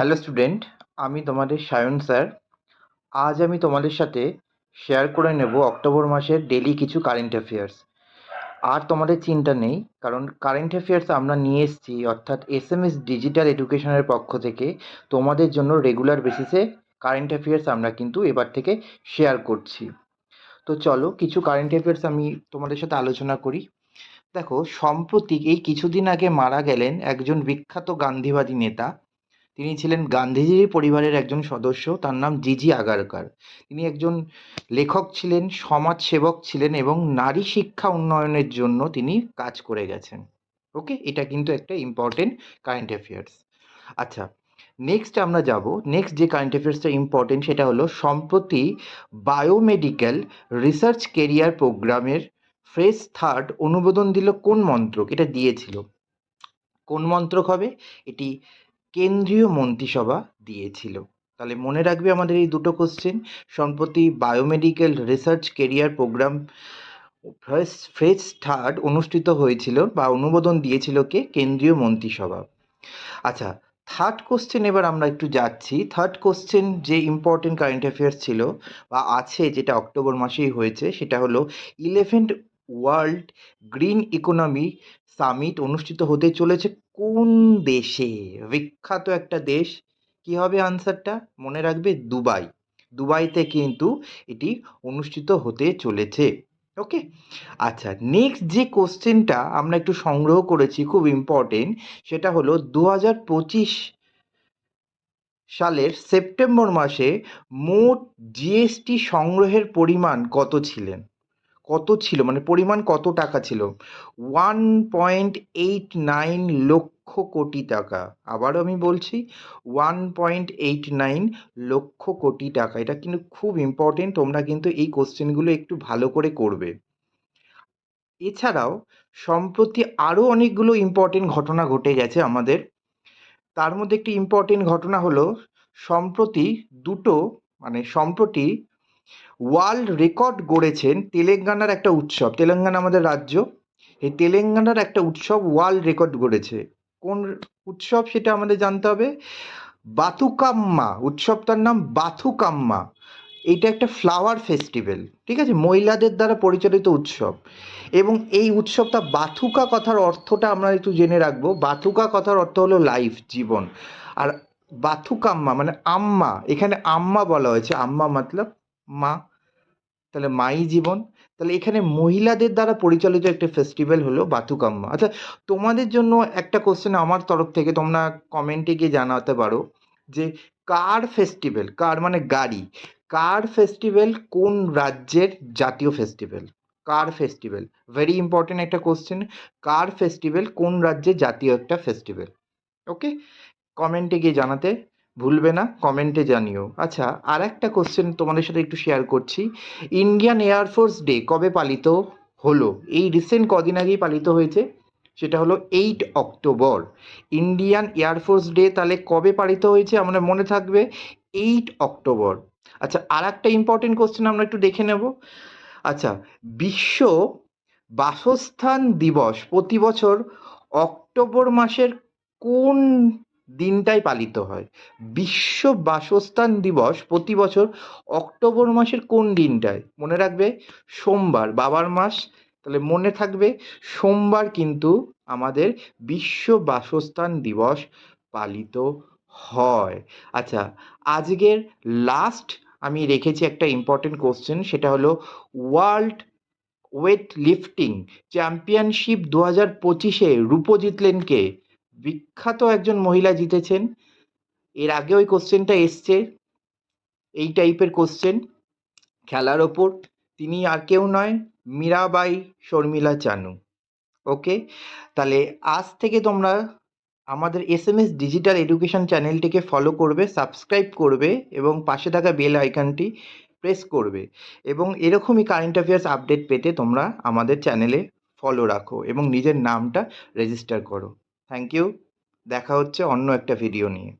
Hello student আমি তোমাদের Sayan sir. আজ আমি তোমাদের সাথে শেয়ার করে নেব অক্টোবর মাসের ডেলি কিছু কারেন্ট অ্যাফেয়ার্স আর তোমাদের চিন্তা নেই, কারণ কারেন্ট অ্যাফেয়ার্স আমরা নিয়ে এসেছি, অর্থাৎ এস এম এস ডিজিটাল এডুকেশনের পক্ষ থেকে তোমাদের জন্য রেগুলার বেসিসে কারেন্ট অ্যাফেয়ার্স আমরা কিন্তু এবার থেকে শেয়ার করছি। তো চলো, কিছু কারেন্ট অ্যাফেয়ার্স আমি তোমাদের সাথে আলোচনা করি। দেখো, সম্প্রতি এই কিছুদিন আগে মারা গেলেন একজন বিখ্যাত গান্ধীবাদী নেতা তিনি ছিলেন গান্ধীজির পরিবারের একজন সদস্য, তার নাম জিজি আগারকার। তিনি একজন লেখক ছিলেন, সমাজসেবক ছিলেন এবং নারী শিক্ষা উন্নয়নের জন্য তিনি কাজ করে গেছেন। ওকে? এটা কিন্তু একটা ইম্পর্টেন্ট কারেন্ট অ্যাফেয়ার্স আচ্ছা নেক্সট আমরা যাব। নেক্সট যে কারেন্ট অ্যাফেয়ার্সটা ইম্পর্টেন্ট সেটা হলো সম্প্রতি বায়োমেডিক্যাল রিসার্চ কেরিয়ার প্রোগ্রামের ফ্রেশ থার্ড অনুমোদন দিল কোন মন্ত্রক? এটা দিয়েছিল। কোন মন্ত্রক হবে? এটি কেন্দ্রীয় মন্ত্রিসভা দিয়েছিল। তাহলে মনে রাখবে আমাদের এই দুটো কোশ্চেন সম্প্রতি biomedical research career programme fresh fresh third অনুষ্ঠিত হয়েছিল বা অনুমোদন দিয়েছিল কে? কেন্দ্রীয় মন্ত্রিসভা। আচ্ছা থার্ড কোশ্চেন এবার আমরা একটু যাচ্ছি। থার্ড কোশ্চেন যে ইম্পর্টেন্ট কারেন্ট অ্যাফেয়ার্স ছিল বা আছে যেটা অক্টোবর মাসেই হয়েছে, সেটা হলো eleventh world green economy summit অনুষ্ঠিত হতে চলেছে কোন দেশে? বিখ্যাত একটা দেশ। কি হবে আনসারটা মনে রাখবে দুবাই। দুবাইতে কিন্তু এটি অনুষ্ঠিত হতে চলেছে। ওকে? আচ্ছা নেক্সট যে কোশ্চেনটা আমরা একটু সংগ্রহ করেছি খুব ইম্পর্টেন্ট সেটা হলো দু হাজার পঁচিশ সালের সেপ্টেম্বর মাসে মোট জিএসটি সংগ্রহের পরিমাণ কত ছিলেন? কত ছিল? মানে পরিমাণ কত টাকা ছিল? One point eight nine lakh crore টাকা। আবারও আমি বলছি one point eight nine lakh crore টাকা। এটা কিন্তু খুব ইম্পর্টেন্ট তোমরা কিন্তু এই কোশ্চেনগুলো একটু ভালো করে করবে। এছাড়াও, সম্প্রতি আরও অনেকগুলো ইম্পর্টেন্ট ঘটনা ঘটে গেছে আমাদের। তার মধ্যে একটি ইম্পর্টেন্ট ঘটনা হলো, সম্প্রতি দুটো মানে সম্প্রতি ওয়ার্ল্ড রেকর্ড গড়েছেন তেলেঙ্গানার একটা উৎসব। তেলেঙ্গানা আমাদের রাজ্য। এই তেলেঙ্গানার একটা উৎসব ওয়ার্ল্ড রেকর্ড গড়েছে। কোন উৎসব সেটা আমাদের জানতে হবে? বাথুকাম্মা উৎসবটার নাম বাথুকাম্মা এটা একটা ফ্লাওয়ার ফেস্টিভ্যাল, ঠিক আছে? মহিলাদের দ্বারা পরিচালিত উৎসব। এবং এই উৎসবটা বাথুকা কথার অর্থটা আমরা একটু জেনে রাখব। বাথুকা কথার অর্থ হলো লাইফ জীবন। আর বাথুকাম্মা মানে আম্মা। এখানে আম্মা বলা হয়েছে। আম্মা মতলব মা, তাহলে মাই জীবন। তাহলে এখানে মহিলাদের দ্বারা পরিচালিত একটা ফেস্টিভ্যাল হলো বাথুকাম্মা আচ্ছা তোমাদের জন্য একটা কোশ্চেন আমার তরফ থেকে তোমরা কমেন্টে গিয়ে জানাতে পারো যে কার ফেস্টিভ্যাল কার মানে গাড়ি, কার ফেস্টিভ্যাল কোন রাজ্যের জাতীয় ফেস্টিভ্যাল কার ফেস্টিভ্যাল ভেরি ইম্পর্টেন্ট একটা কোশ্চেন কার ফেস্টিভ্যাল কোন রাজ্যের জাতীয় একটা ফেস্টিভ্যাল ওকে কমেন্টে গিয়ে জানাতে ভুলবে না, কমেন্টে জানিও। আচ্ছা আর একটা কোশ্চেন তোমাদের সাথে একটু শেয়ার করছি। ইন্ডিয়ান এয়ারফোর্স ডে কবে পালিত হলো? এই রিসেন্ট কদিন আগেই পালিত হয়েছে, সেটা হলো eight October Indian air force day তাহলে কবে পালিত হয়েছে আমাদের মনে থাকবে? এইট অক্টোবর আচ্ছা আর একটা ইম্পর্টেন্ট কোশ্চেন আমরা একটু দেখে নেব। আচ্ছা বিশ্ব বাসস্থান দিবস প্রতি বছর অক্টোবর মাসের কোন দিনটাই পালিত হয়। বিশ্ব বাসস্থান দিবস প্রতি বছর অক্টোবর মাসের কোন দিনটায়? মনে রাখবে সোমবার, বাবার মাস। তাহলে মনে থাকবে সোমবার কিন্তু আমাদের বিশ্ব বাসস্থান দিবস পালিত হয়। আচ্ছা আজকের লাস্ট আমি রেখেছি একটা ইম্পর্টেন্ট কোশ্চেন সেটা হলো ওয়ার্ল্ড ওয়েট লিফটিং চ্যাম্পিয়নশিপ দু হাজার পঁচিশে রূপো জিতলেন কে? বিখ্যাত একজন মহিলা জিতেছেন। এর আগে ওই কোশ্চেনটা এসছে। এই টাইপের কোশ্চেন খেলার ওপর। তিনি আর কেউ নয়, মীরাবাই শর্মিলা চানু। ওকে তাহলে আজ থেকে তোমরা আমাদের S M S digital education চ্যানেলটিকে ফলো করবে সাবস্ক্রাইব করবে এবং পাশে থাকা বেল আইকনটি প্রেস করবে। এবং এরকমই কারেন্ট অ্যাফেয়ার্স আপডেট পেতে তোমরা আমাদের চ্যানেলে ফলো রাখো এবং নিজের নামটা রেজিস্টার করো। থ্যাংক ইউ দেখা হচ্ছে অন্য একটা ভিডিও নিয়ে।